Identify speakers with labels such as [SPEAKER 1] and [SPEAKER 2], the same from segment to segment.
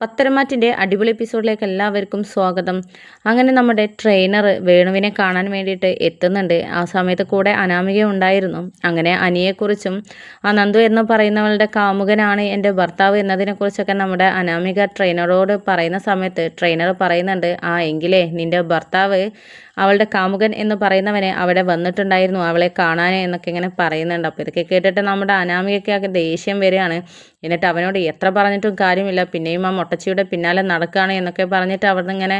[SPEAKER 1] പത്തരമാറ്റിന്റെ അടിപൊളി എപ്പിസോഡിലേക്ക് എല്ലാവർക്കും സ്വാഗതം. അങ്ങനെ നമ്മുടെ ട്രെയിനർ വേണുവിനെ കാണാൻ വേണ്ടിയിട്ട് എത്തുന്നുണ്ട്. ആ സമയത്ത് കൂടെ അനാമിക ഉണ്ടായിരുന്നു. അങ്ങനെ അനിയെക്കുറിച്ചും ആ നന്ദു എന്ന് പറയുന്നവളുടെ കാമുകനാണ് എന്റെ ഭർത്താവ് എന്നതിനെക്കുറിച്ചൊക്കെ നമ്മുടെ അനാമിക ട്രെയിനറോട് പറയുന്ന സമയത്ത് ട്രെയിനർ പറയുന്നുണ്ട് ആ എങ്കിലേ നിന്റെ ഭർത്താവ് അവളുടെ കാമുകൻ എന്ന് പറയുന്നവനെ അവിടെ വന്നിട്ടുണ്ടായിരുന്നു അവളെ കാണാൻ എന്നൊക്കെ ഇങ്ങനെ പറയുന്നുണ്ട്. അപ്പോൾ ഇതൊക്കെ കേട്ടിട്ട് നമ്മുടെ അനാമികയ്ക്കൊക്കെ ദേഷ്യം വരികയാണ്. എന്നിട്ട് അവനോട് എത്ര പറഞ്ഞിട്ടും കാര്യമില്ല. പിന്നെയും ആ മുട്ടച്ചിയുടെ പിന്നാലെ നടക്കുകയാണ് എന്നൊക്കെ പറഞ്ഞിട്ട് അവിടെ നിന്ന് ഇങ്ങനെ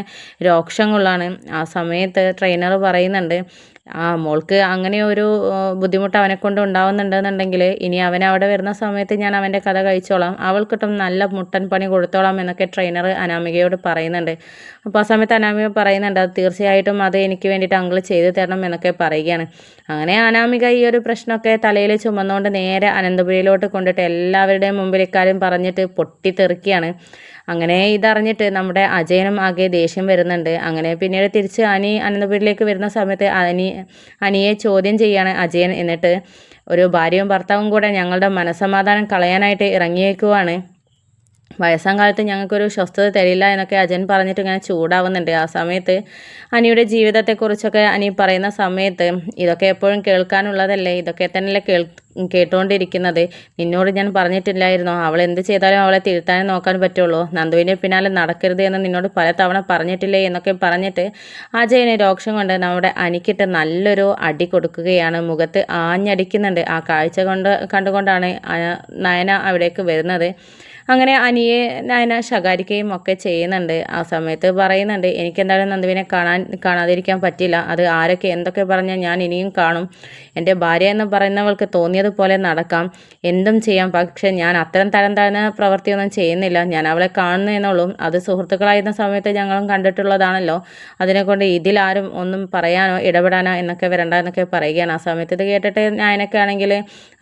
[SPEAKER 1] രോക്ഷം കൊള്ളാണ് ആ സമയത്ത് ട്രെയിനർ പറയുന്നുണ്ട് ആ മോൾക്ക് അങ്ങനെ ഒരു ബുദ്ധിമുട്ട് അവനെ കൊണ്ട് ഉണ്ടാവുന്നുണ്ടെന്നുണ്ടെങ്കിൽ ഇനി അവൻ അവിടെ വരുന്ന സമയത്ത് ഞാൻ അവന്റെ കഥ കഴിച്ചോളാം. അവൾക്കിട്ടും നല്ല മുട്ടൻ പണി കൊടുത്തോളാം എന്നൊക്കെ ട്രെയിനർ അനാമികയോട് പറയുന്നുണ്ട്. അപ്പോൾ ആ സമയത്ത് അനാമിക പറയുന്നുണ്ട് അത് തീർച്ചയായിട്ടും അത് എനിക്ക് വേണ്ടിയിട്ട് അങ്കിൾ ചെയ്തു തരണം എന്നൊക്കെ പറയുകയാണ്. അങ്ങനെ അനാമിക ഈ ഒരു പ്രശ്നമൊക്കെ തലയിൽ ചുമന്നുകൊണ്ട് നേരെ അനന്തപുരിയിലോട്ട് കൊണ്ടിട്ട് എല്ലാവരുടെയും മുമ്പിൽ ഇക്കാര്യം പറഞ്ഞിട്ട് പൊട്ടിത്തെറിക്കുകയാണ്. അങ്ങനെ ഇതറിഞ്ഞിട്ട് നമ്മുടെ അജയനും ആകെ ദേഷ്യം വരുന്നുണ്ട്. അങ്ങനെ പിന്നീട് തിരിച്ച് അനി അനന്തപുരിയിലേക്ക് വരുന്ന സമയത്ത് അനി അനിയെ ചോദ്യം ചെയ്യാണ് അജയൻ. എന്നിട്ട് ഒരു ഭാര്യയും ഭർത്താവും കൂടെ ഞങ്ങളുടെ മനസമാധാനം കളയാനായിട്ട് ഇറങ്ങിയേക്കുവാണ്. വയസ്സാം കാലത്ത് ഞങ്ങൾക്കൊരു സ്വസ്ഥത തരില്ല എന്നൊക്കെ അജൻ പറഞ്ഞിട്ട് ഇങ്ങനെ ചൂടാവുന്നുണ്ട്. ആ സമയത്ത് അനിയുടെ ജീവിതത്തെക്കുറിച്ചൊക്കെ അനി പറയുന്ന സമയത്ത് ഇതൊക്കെ എപ്പോഴും കേൾക്കാനുള്ളതല്ലേ? ഇതൊക്കെ തന്നെയല്ലേ കേൾ കേട്ടുകൊണ്ടിരിക്കുന്നത് നിന്നോട് ഞാൻ പറഞ്ഞിട്ടില്ലായിരുന്നു. അവൾ എന്ത് ചെയ്താലും അവളെ തിരുത്താനേ നോക്കാൻ പറ്റുള്ളൂ. നന്ദുവിന്റെ പിന്നാലെ നടക്കരുത് എന്ന് നിന്നോട് പല തവണ പറഞ്ഞിട്ടില്ലേ എന്നൊക്കെ പറഞ്ഞിട്ട് അജയനെ രോക്ഷം കൊണ്ട് നമ്മുടെ അനിക്കിട്ട് നല്ലൊരു അടി കൊടുക്കുകയാണ്. മുഖത്ത് ആഞ്ഞടിക്കുന്നുണ്ട്. ആ കാഴ്ച കൊണ്ട് കണ്ടുകൊണ്ടാണ് നയന അവിടേക്ക് വരുന്നത്. അങ്ങനെ അനിയെ നയന ശകാരിക്കുകയും ഒക്കെ ചെയ്യുന്നുണ്ട്. ആ സമയത്ത് പറയുന്നുണ്ട് എനിക്കെന്തായാലും നന്ദുവിനെ കാണാൻ കാണാതിരിക്കാൻ പറ്റില്ല. അത് ആരൊക്കെ എന്തൊക്കെ പറഞ്ഞാൽ ഞാൻ ഇനിയും കാണും. എന്റെ ഭാര്യ എന്ന് പറയുന്നവൾക്ക് തോന്നിയതുപോലെ നടക്കാം. എന്തും ചെയ്യാം. പക്ഷേ ഞാൻ അത്തരം തരം താഴ്ന്ന പ്രവൃത്തിയൊന്നും ചെയ്യുന്നില്ല. ഞാൻ അവളെ കാണുന്നതെന്നുള്ളൂ അത് സുഹൃത്തുക്കളായിരുന്ന സമയത്ത് ഞങ്ങളും കണ്ടിട്ടുള്ളതാണല്ലോ. അതിനെക്കൊണ്ട് ഇതിലാരും ഒന്നും പറയാനോ ഇടപെടാനോ എന്നൊക്കെ വരണ്ട എന്നൊക്കെ പറയുകയാണ്. ആ സമയത്ത് ഇത് കേട്ടിട്ട് ഞാനൊക്കെ ആണെങ്കിൽ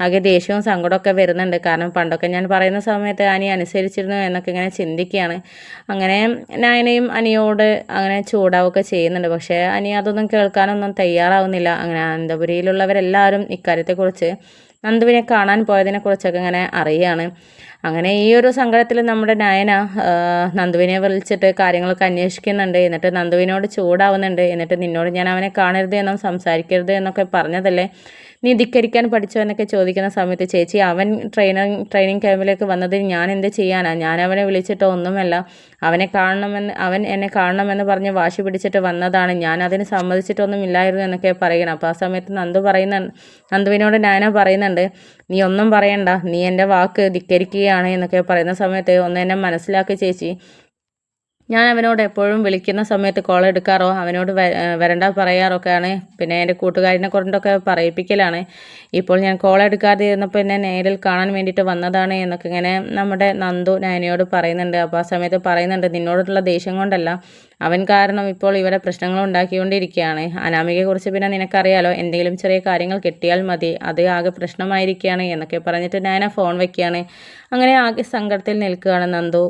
[SPEAKER 1] ആകെ ദേഷ്യവും സങ്കടമൊക്കെ വരുന്നുണ്ട്. കാരണം പണ്ടൊക്കെ ഞാൻ പറയുന്ന സമയത്ത് അനി അനുസരിച്ചിരുന്നു എന്നൊക്കെ ഇങ്ങനെ ചിന്തിക്കുകയാണ്. അങ്ങനെ നയനയും അനിയോട് അങ്ങനെ ചൂടാവുകയൊക്കെ ചെയ്യുന്നുണ്ട്. പക്ഷേ അനി അതൊന്നും കേൾക്കാനൊന്നും തയ്യാറാവുന്നില്ല. അങ്ങനെ അനന്തപുരിയിലുള്ളവരെല്ലാവരും ഇക്കാര്യത്തെക്കുറിച്ച് നന്ദുവിനെ കാണാൻ പോയതിനെക്കുറിച്ചൊക്കെ ഇങ്ങനെ അറിയാണ് അങ്ങനെ ഈ ഒരു സങ്കടത്തിൽ നമ്മുടെ നയന നന്ദുവിനെ വിളിച്ചിട്ട് കാര്യങ്ങളൊക്കെ അന്വേഷിക്കുന്നുണ്ട്. എന്നിട്ട് നന്ദുവിനോട് ചൂടാവുന്നുണ്ട്. എന്നിട്ട് നിന്നോട് ഞാൻ അവനെ കാണരുത് എന്നും സംസാരിക്കരുത് എന്നൊക്കെ പറഞ്ഞതല്ലേ? നീ ധിക്കരിക്കാൻ പഠിച്ചോ എന്നൊക്കെ ചോദിക്കുന്ന സമയത്ത് ചേച്ചി അവൻ ട്രെയിനിങ് ട്രെയിനിങ് ക്യാമ്പിലേക്ക് വന്നത് ഞാൻ എന്ത് ചെയ്യാനാണ് ഞാൻ അവനെ വിളിച്ചിട്ടോ ഒന്നുമല്ല. അവനെ കാണണമെന്ന് അവൻ എന്നെ കാണണമെന്ന് പറഞ്ഞ് വാശി പിടിച്ചിട്ട് വന്നതാണ്. ഞാൻ അതിന് സമ്മതിച്ചിട്ടൊന്നും ഇല്ലായിരുന്നു എന്നൊക്കെ പറയണം. അപ്പോൾ ആ സമയത്ത് നന്ദു പറയുന്ന നന്ദുവിനോട് ഞാനോ പറയുന്നുണ്ട് നീ ഒന്നും പറയണ്ട. നീ എന്റെ വാക്ക് ധിക്കരിക്കുകയാണ് എന്നൊക്കെ പറയുന്ന സമയത്ത് ഒന്ന് എന്നെ മനസ്സിലാക്കി ചേച്ചി. ഞാൻ അവനോട് എപ്പോഴും വിളിക്കുന്ന സമയത്ത് കോൾ എടുക്കാറോ അവനോട് വരണ്ട പറയാറൊക്കെയാണ്. പിന്നെ എന്റെ കൂട്ടുകാരനെ കൊണ്ടൊക്കെ പറയിപ്പിക്കലാണ്. ഇപ്പോൾ ഞാൻ കോൾ എടുക്കാതെ ഇരുന്നപ്പോൾ എന്നെ നേരിൽ കാണാൻ വേണ്ടിയിട്ട് വന്നതാണ് എന്നൊക്കെ ഇങ്ങനെ നമ്മുടെ നന്ദു നയനയോട് പറയുന്നുണ്ട്. അപ്പോൾ ആ സമയത്ത് പറയുന്നുണ്ട് നിന്നോടുള്ള ദേഷ്യം കൊണ്ടല്ല അവൻ കാരണം ഇപ്പോൾ ഇവിടെ പ്രശ്നങ്ങൾ ഉണ്ടാക്കിക്കൊണ്ടിരിക്കുകയാണ്. അനാമികയെക്കുറിച്ച് പിന്നെ നിനക്കറിയാലോ എന്തെങ്കിലും ചെറിയ കാര്യങ്ങൾ കിട്ടിയാൽ മതി. അത് ആകെ പ്രശ്നമായിരിക്കുകയാണ് എന്നൊക്കെ പറഞ്ഞിട്ട് നയന ഫോൺ വയ്ക്കുകയാണ് അങ്ങനെ ആകെ സങ്കടത്തിൽ നിൽക്കുകയാണ് നന്ദു.